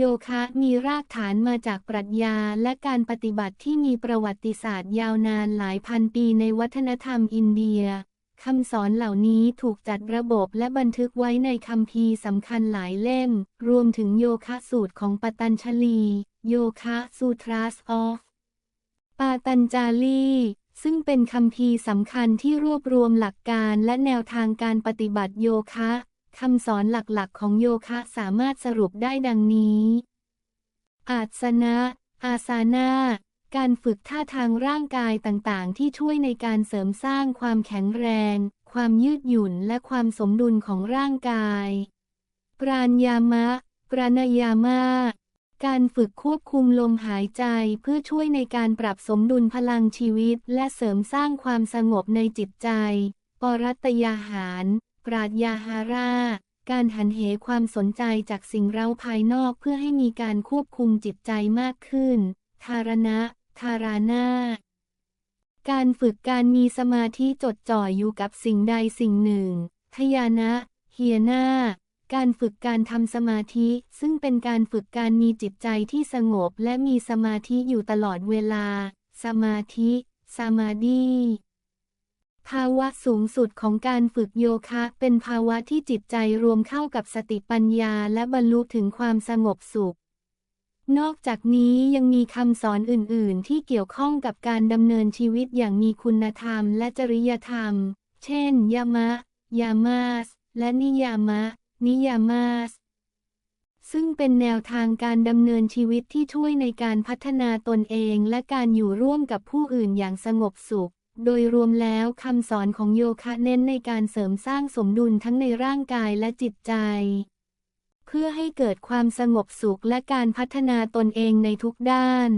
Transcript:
โยคะมีรากฐานมาจากปรัชญาและการปฏิบัติที่มีประวัติศาสตร์ยาวนานหลายพันปีในวัฒนธรรมอินเดียคำสอนเหล่านี้ถูกจัดระบบและบันทึกไว้ในคัมภีร์สำคัญหลายเล่ม รวมถึงโยคะสูตรของปตัญชลี โยคะสูตรัสออฟปาตัญจาลีซึ่งเป็นคัมภีร์สำคัญที่รวบรวมหลักการและแนวทางการปฏิบัติโยคะ คำสอนหลักๆ ของโยคะสามารถสรุปได้ดังนี้ อาสนะ อาสานาการฝึกท่าทางร่างกายต่างๆ ที่ช่วยในการเสริมสร้างความแข็งแรง ความยืดหยุ่นและความสมดุลของร่างกาย ปราณยามะ ปรานยามะการฝึกควบคุมลมหายใจเพื่อช่วยในการปรับสมดุลพลังชีวิต และเสริมสร้างความสงบในจิตใจ ปรัตยาหาร ปราดยาหาราการหันเหความสนใจจากสิ่งเร้าภายนอกเพื่อให้มีการควบคุมจิตใจมากขึ้นธารณะธารานาการฝึกการมีสมาธิจดจ่ออยู่กับสิ่งใดสิ่งหนึ่ง ทยานะเฮียนาการฝึกการทำสมาธิ ซึ่งเป็นการฝึกการมีจิตใจที่สงบและมีสมาธิอยู่ตลอดเวลา สมาธิ สมาธิ ภาวะสูงสุดของการฝึกโยคะ เป็นภาวะที่จิตใจรวมเข้ากับสติปัญญาและบรรลุถึงความสงบสุข นอกจากนี้ยังมีคำสอนอื่น ๆ ที่เกี่ยวข้องกับการดำเนินชีวิตอย่างมีคุณธรรมและจริยธรรม เช่น ยามะ ยามาส และนิยามะ นิยามาส ซึ่งเป็นแนวทางการดำเนินชีวิตที่ช่วยในการพัฒนาตนเองและการอยู่ร่วมกับผู้อื่นอย่างสงบสุข โดยรวมแล้วคำสอนของโยคะเน้นในการเสริมสร้างสมดุลทั้งในร่างกายและจิตใจ เพื่อให้เกิดความสงบสุขและการพัฒนาตนเองในทุกด้าน